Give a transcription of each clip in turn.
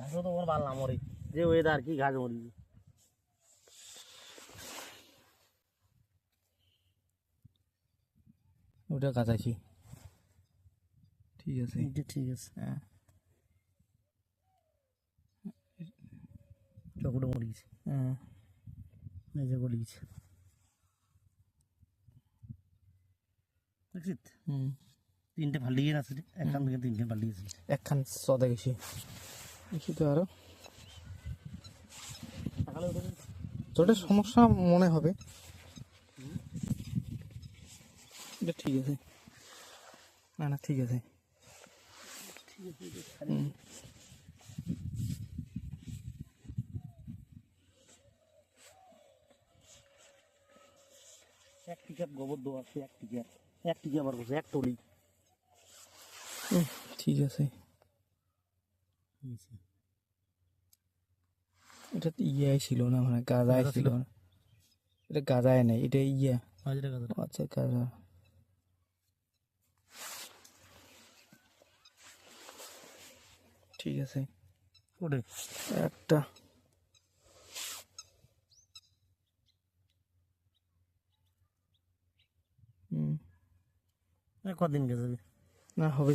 ঘাসও তো না মরে যে ওয়েদার কি ঘাস মরি ওটা কাটাইছি ঠিক আছে। ঠিক আছে। হ্যাঁ। চকুটা মরে গেছে। হ্যাঁ। যে গলে গেছে। দেখছিস? হুম। তিনটে ফালিয়ে আছে রে এখান থেকে তিনটে একখান সদা গেছি দেখি তো আরও। তোটা সমস্যা মনে হবে। এটা ঠিক আছে। না না ঠিক আছে। এক টিকা গোবর দেওয়া আছে এক এক টিকা আবার বসে এক টলি। ঠিক আছে। এটা তো ইয়াই ছিল না মানে গাজায় গাঁজা ছিল? না। এটা গাজায় নাই এটা ইয়া। আচ্ছা গাজা। ঠিক আছে। ওটে একটা। হুম। কদিন গেছে? না হবে।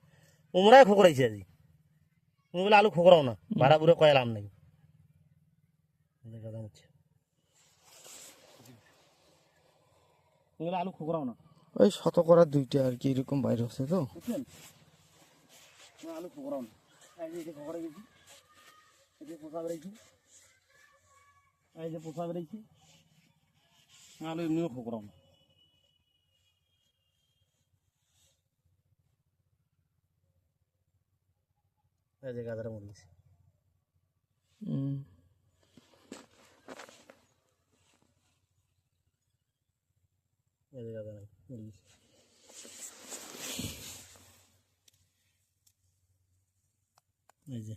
ওমরাই খোকরাইছে আজি। মুই বলে আলু খোকরাও না ভাড়া বুড়ে কয়ালাম নাই। মুই আলু খোকরাও না। ওই শতকরা দুইটা আর কি এরকম বাইরে হচ্ছে তো। আলু খোকরাও না। এই যে এটা খোকরা গেছি এই যে পোকা বেড়েছি এই যে পোকা বেড়েছি আলু এমনিও খোকরাও না। এই যে গাছটা মরে গেছে এই যে গাছটা নাই মরে গেছে এই যে।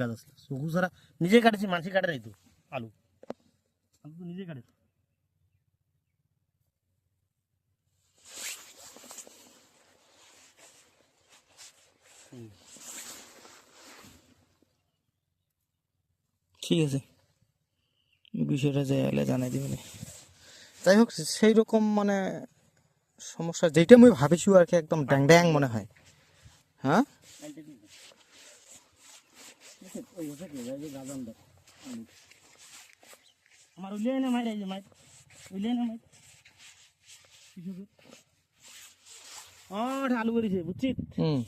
গাছ আসলো সুগু সারা নিজে কাটেছি মানুষ কাটে নাই তো। আলু। আলু তো নিজে কাটে। ঠিক আছে। বিষয়টা যাই এলে জানাই দিবেন। যাই হোক সেই রকম মানে সমস্যা যেটা আমি ভাবিছি আর কি একদম ড্যাং ড্যাং মনে হয়। হ্যাঁ? যে। আমার উলিয়াই না মাইর যে মাইর। উলিয়াই না মাইর। এটা আলু বেরিয়েছে বুঝছিস হুম।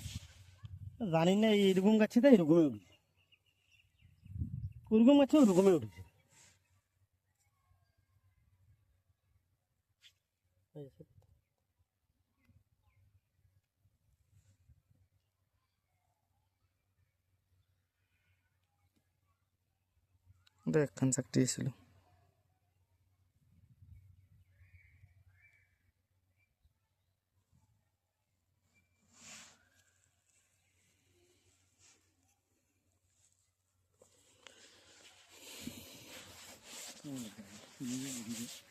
জানি না এরকম গাছে তো এরকমই উঠেছে ওরকম গাছে ওরকমই উঠেছে ওটা একখান চাকরি ছিল Şimdi